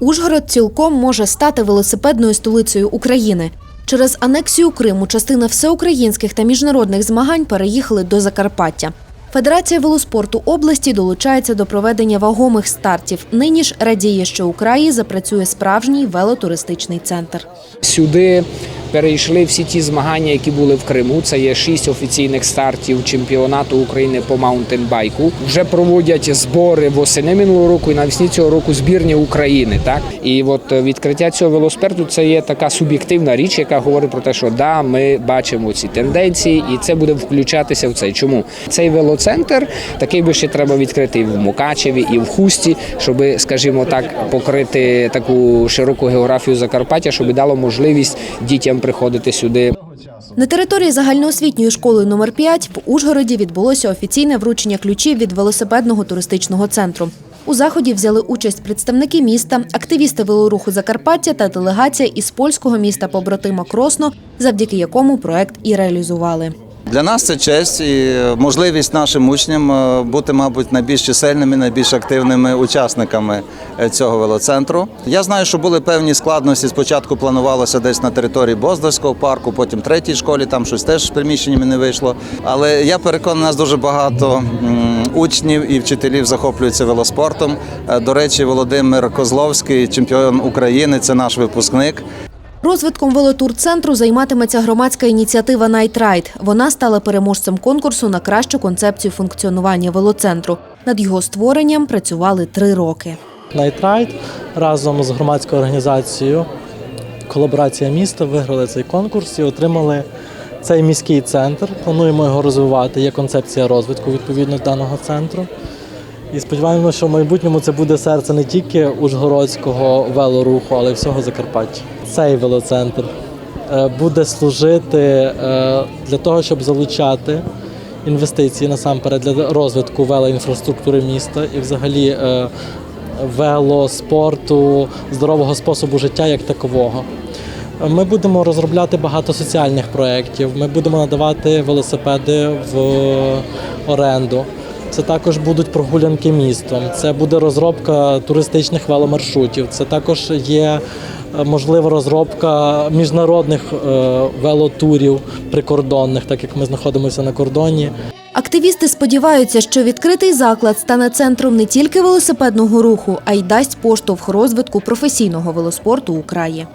Ужгород цілком може стати велосипедною столицею України. Через анексію Криму частина всеукраїнських та міжнародних змагань переїхали до Закарпаття. Федерація велоспорту області долучається до проведення вагомих стартів. Нині ж радіє, що у краї запрацює справжній велотуристичний центр. Сюди перейшли всі ті змагання, які були в Криму. Це є шість офіційних стартів чемпіонату України по маунтенбайку. Вже проводять збори восени минулого року і навесні цього року збірні України. Так і от е, відкриття цього велоспорту це є така суб'єктивна річ, яка говорить про те, що да, ми бачимо ці тенденції, і це буде включатися в це. Чому цей велоцентр такий би ще треба відкрити і в Мукачеві, і в Хусті, щоб, скажімо так, покрити таку широку географію Закарпаття, щоб дало можливість дітям приходити сюди. На території загальноосвітньої школи номер 5 в Ужгороді відбулося офіційне вручення ключів від велосипедного туристичного центру. У заході взяли участь представники міста, активісти велоруху Закарпаття та делегація із польського міста побратима Кросно, завдяки якому проект і реалізували. Для нас це честь і можливість нашим учням е, бути, мабуть, найбільш чисельними, найбільш активними учасниками е, цього велоцентру. Я знаю, що були певні складності. Спочатку планувалося десь на території Боздальського парку, потім третій школі, там щось теж з приміщеннями не вийшло. Але я переконаний, нас дуже багато учнів і вчителів захоплюються велоспортом. Е, До речі, Володимир Козловський, чемпіон України, це наш випускник. Розвитком велотур-центру займатиметься громадська ініціатива Ride. Вона стала переможцем конкурсу на кращу концепцію функціонування велоцентру. Над його створенням працювали три роки. Найтрайд разом з громадською організацією Колаборація міста виграли цей конкурс і отримали цей міський центр. Плануємо його розвивати. Є концепція розвитку відповідно даного центру. І сподіваємося, що в майбутньому це буде серце не тільки Ужгородського велоруху, але й всього Закарпаття. Цей велоцентр е, буде служити е, для того, щоб залучати інвестиції насамперед для розвитку велоінфраструктури міста і взагалі е, велоспорту, здорового способу життя як такового. Ми будемо розробляти багато соціальних проєктів. Ми будемо надавати велосипеди в оренду. Це також будуть прогулянки містом. Це буде розробка туристичних веломаршрутів. Це також є е, можлива розробка міжнародних е, велотурів прикордонних, так як ми знаходимося на кордоні. Активісти сподіваються, що відкритий заклад стане центром не тільки велосипедного руху, а й дасть поштовх розвитку професійного велоспорту у краї.